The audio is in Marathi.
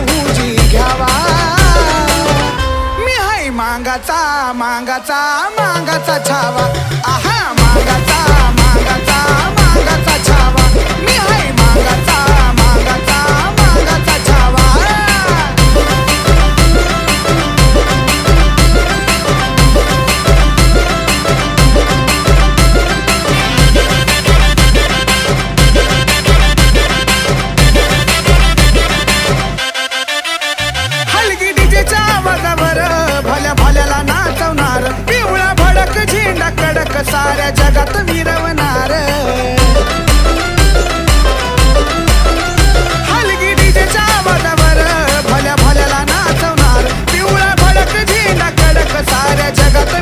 काळजी घ्यावा. मी हाय मांगाचा मांगाचा मांगाचा छावा. आहा. கத்த வீரவனாரே.